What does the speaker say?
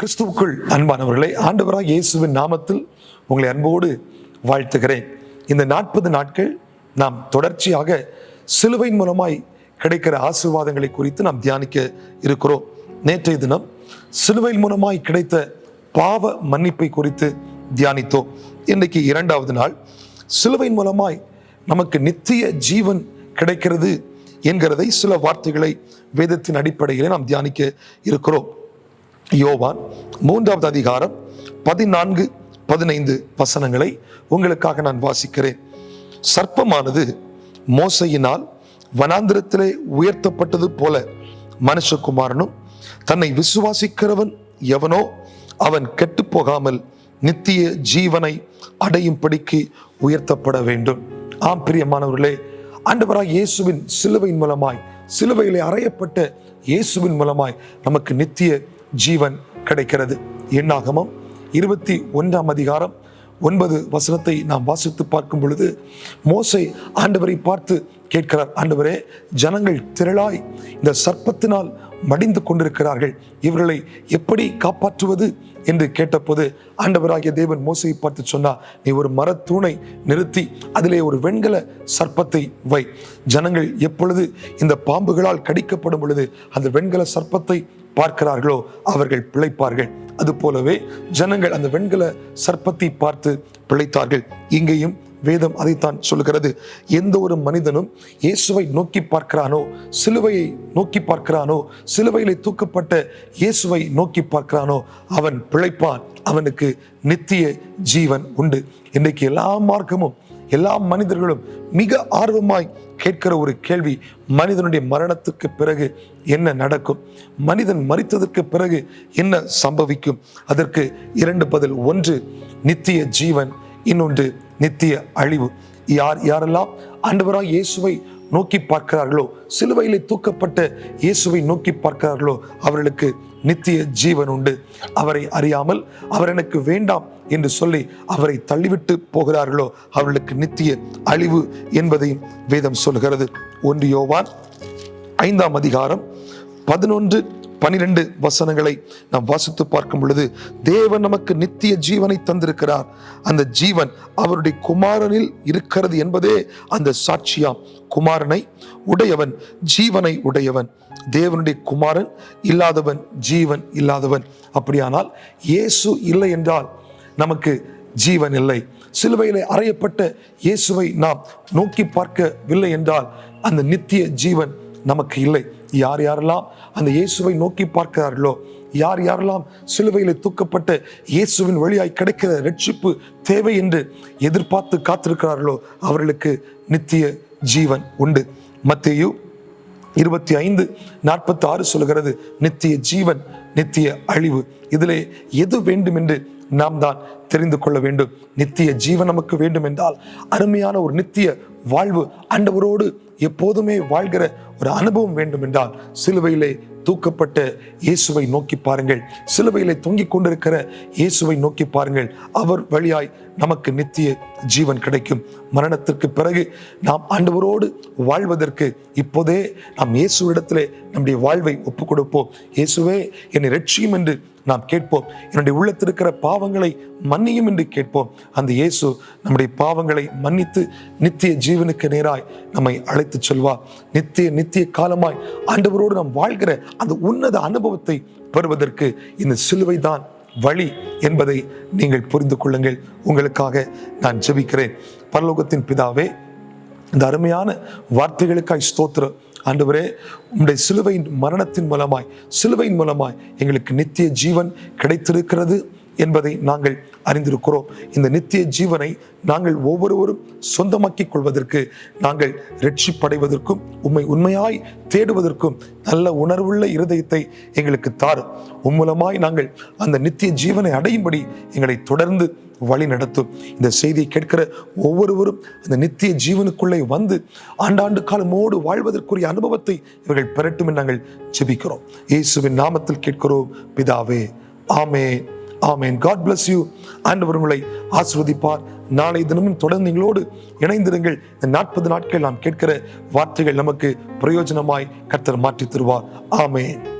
கிறிஸ்துவுக்குள் அன்பானவர்களே ஆண்டவராக இயேசுவின் நாமத்தில் உங்களை அன்போடு வாழ்த்துகிறேன். இந்த நாற்பது நாட்கள் நாம் தொடர்ச்சியாக சிலுவையின் மூலமாய் கிடைக்கிற ஆசீர்வாதங்களை குறித்து நாம் தியானிக்க இருக்கிறோம். நேற்றைய தினம் சிலுவையின் மூலமாய் கிடைத்த பாவ மன்னிப்பை குறித்து தியானித்தோம். இன்றைக்கு இரண்டாவது நாள். சிலுவையின் மூலமாய் நமக்கு நித்திய ஜீவன் கிடைக்கிறது என்கிறதை சில வார்த்தைகளை வேதத்தின் அடிப்படையில் நாம் தியானிக்க இருக்கிறோம். யோவான் மூன்றாவது அதிகாரம் பதினான்கு பதினைந்து வசனங்களை உங்களுக்காக நான் வாசிக்கிறேன். சர்ப்பமானது மோசையினால் வனாந்திரத்திலே உயர்த்தப்பட்டது போல மனுஷகுமாரனும் தன்னை விசுவாசிக்கிறவன் எவனோ அவன் கெட்டு போகாமல் நித்திய ஜீவனை அடையும்படிக்கு உயர்த்தப்பட வேண்டும். ஆம் பிரியமானவர்களே ஆண்டவராய் இயேசுவின் சிலுவையின் மூலமாய் சிலுவையிலே அறையப்பட்ட இயேசுவின் மூலமாய் நமக்கு நித்திய ஜீவன் கிடைக்கிறது. எண்ணாகமம் இருபத்தி ஒன்றாம் அதிகாரம் ஒன்பது வசனத்தை நாம் வாசித்து பார்க்கும் பொழுது மோசை ஆண்டவரை பார்த்து கேட்கிறார் ஆண்டவரே ஜனங்கள் திரளாய் இந்த சர்ப்பத்தினால் மடிந்து கொண்டிருக்கிறார்கள். இவர்களை எப்படி காப்பாற்றுவது என்று கேட்டபோது ஆண்டவராகிய தேவன் மோசையை பார்த்து சொன்னார் நீ ஒரு மரத்தூணை நிறுத்தி அதிலே ஒரு வெண்கல சர்ப்பத்தை வை. ஜனங்கள் எப்பொழுது இந்த பாம்புகளால் கடிக்கப்படும் பொழுது அந்த வெண்கல சர்ப்பத்தை பார்க்கிறார்களோ அவர்கள் பிழைப்பார்கள். அது போலவே ஜனங்கள் அந்த வெண்கல சர்ப்பத்தை பார்த்து பிழைத்தார்கள். இங்கேயும் வேதம் அதைத்தான் சொல்லுகிறது. எந்த ஒரு மனிதனும் இயேசுவை நோக்கி பார்க்கிறானோ சிலுவையை நோக்கி பார்க்கிறானோ சிலுவையிலே தூக்கப்பட்ட இயேசுவை நோக்கி பார்க்கிறானோ அவன் பிழைப்பான் அவனுக்கு நித்திய ஜீவன் உண்டு. இன்றைக்கு எல்லா மார்க்கமும் எல்லா மனிதர்களும் மிக ஆர்வமாய் கேட்கிற ஒரு கேள்வி மனிதனுடைய மரணத்துக்கு பிறகு என்ன நடக்கும்? மனிதன் மறித்ததற்கு பிறகு என்ன சம்பவிக்கும்? அதற்கு இரண்டு பதில். ஒன்று நித்திய ஜீவன் இன்னொன்று நித்திய அழிவு. யார் யாரெல்லாம் ஆண்டவராக இயேசுவை நோக்கி பார்க்கிறார்களோ சிலுவையிலே தூக்கப்பட்ட இயேசுவை நோக்கி பார்க்கிறார்களோ அவர்களுக்கு நித்திய ஜீவன் உண்டு. அவரை அறியாமல் அவர் எனக்கு வேண்டாம் என்று சொல்லி அவரை தள்ளிவிட்டு போகிறார்களோ அவர்களுக்கு நித்திய அழிவு என்பதையும் வேதம் சொல்கிறது. ஒன்று யோவான் ஐந்தாம் அதிகாரம் பதினொன்று பனிரெண்டு வசனங்களை நாம் வாசித்து பார்க்கும் பொழுது தேவன் நமக்கு நித்திய ஜீவனை தந்திருக்கிறார். அந்த ஜீவன் அவருடைய குமாரனில் இருக்கிறது என்பதே அந்த சாட்சியாம். குமாரனை உடையவன் ஜீவனை உடையவன். தேவனுடைய குமாரன் இல்லாதவன் ஜீவன் இல்லாதவன். அப்படியானால் இயேசு இல்லை என்றால் நமக்கு ஜீவன் இல்லை. சிலுவையில் அறையப்பட்ட இயேசுவை நாம் நோக்கி பார்க்கவில்லை என்றால் அந்த நித்திய ஜீவன் நமக்கு இல்லை. யார் யாரெல்லாம் அந்த இயேசுவை நோக்கி பார்க்கிறார்களோ யார் யாரெல்லாம் சிலுவையில் தூக்கப்பட்ட இயேசுவின் வழியாய் கிடைக்கிற ரட்சிப்பு தேவை என்று எதிர்பார்த்து காத்திருக்கிறார்களோ அவர்களுக்கு நித்திய ஜீவன் உண்டு. மத்தியு இருபத்தி ஐந்து நாற்பத்தி ஆறு சொல்கிறது நித்திய ஜீவன் நித்திய அழிவு. இதிலே எது வேண்டும் என்று நாம் தான் தெரிந்து கொள்ள வேண்டும். நித்திய ஜீவன் நமக்கு வேண்டும் என்றால் அருமையான ஒரு நித்திய வாழ்வு ஆண்டவரோடு எப்போதுமே வாழ்கிற ஒரு அனுபவம் வேண்டும் என்றால் சிலுவையிலே தூக்கப்பட்ட இயேசுவை நோக்கி பாருங்கள். சிலுவையிலே தொங்கிக் கொண்டிருக்கிற இயேசுவை நோக்கி பாருங்கள். அவர் வழியாய் நமக்கு நித்திய ஜீவன் கிடைக்கும். மரணத்திற்கு பிறகு நாம் ஆண்டவரோடு வாழ்வதற்கு இப்போதே நாம் இயேசுவிடத்திலே நம்முடைய வாழ்வை ஒப்புக் கொடுப்போம் இயேசுவே என்னை ரட்சியும் என்று நாம் கேட்போம். என்னுடைய உள்ளத்திருக்கிற பாவங்களை மன்னியும் என்று கேட்போம். அந்த இயேசு நம்முடைய பாவங்களை மன்னித்து நித்திய ஜீவனுக்கு நேராய் நம்மை அழைத்து செல்வார் நித்திய நித்திய காலமாய் ஆண்டவரோடு நாம் வாழ்கிற அந்த உன்னத அனுபவத்தை பெறுவதற்கு இந்த சிலுவை தான் வழி என்பதை நீங்கள் புரிந்து கொள்ளுங்கள். உங்களுக்காக நான் ஜெபிக்கிறேன். பரலோகத்தின் பிதாவே இந்த அருமையான வார்த்தைகளுக்காய் ஸ்தோத்திரம். ஆண்டவரே உம்முடைய சிலுவையின் மரணத்தின் மூலமாய் சிலுவையின் மூலமாய் எங்களுக்கு நித்திய ஜீவன் கிடைத்திருக்கிறது. என்பதை நாங்கள் அறிந்திருக்கிறோம். இந்த நித்திய ஜீவனை நாங்கள் ஒவ்வொருவரும் சொந்தமாக்கிக் கொள்வதற்கு நாங்கள் ரட்சிப்படைவதற்கும் உண்மை உண்மையாய் தேடுவதற்கும் நல்ல உணர்வுள்ள இருதயத்தை எங்களுக்கு தாரும். உம்மூலமாய் நாங்கள் அந்த நித்திய ஜீவனை அடையும்படி எங்களை தொடர்ந்து வழி நடத்தும். இந்த செய்தியை கேட்கிற ஒவ்வொருவரும் அந்த நித்திய ஜீவனுக்குள்ளே வந்து ஆண்டாண்டு காலமோடு வாழ்வதற்குரிய அனுபவத்தை இவர்கள் பெறட்டும் நாங்கள் ஜெபிக்கிறோம். இயேசுவின் நாமத்தில் கேட்கிறோம் பிதாவே ஆமே ஆமென். காட் பிளஸ் யூ ஆண்டவர் உங்களை ஆசிர்வதிப்பார். நாளை தினமும் தொடர்ந்து எங்களோடு இணைந்திருங்கள். இந்த நாற்பது நாட்கள் நாம் கேட்கிற வார்த்தைகள் நமக்கு பிரயோஜனமாய் கர்த்தர் மாற்றி தருவார். ஆமேன்.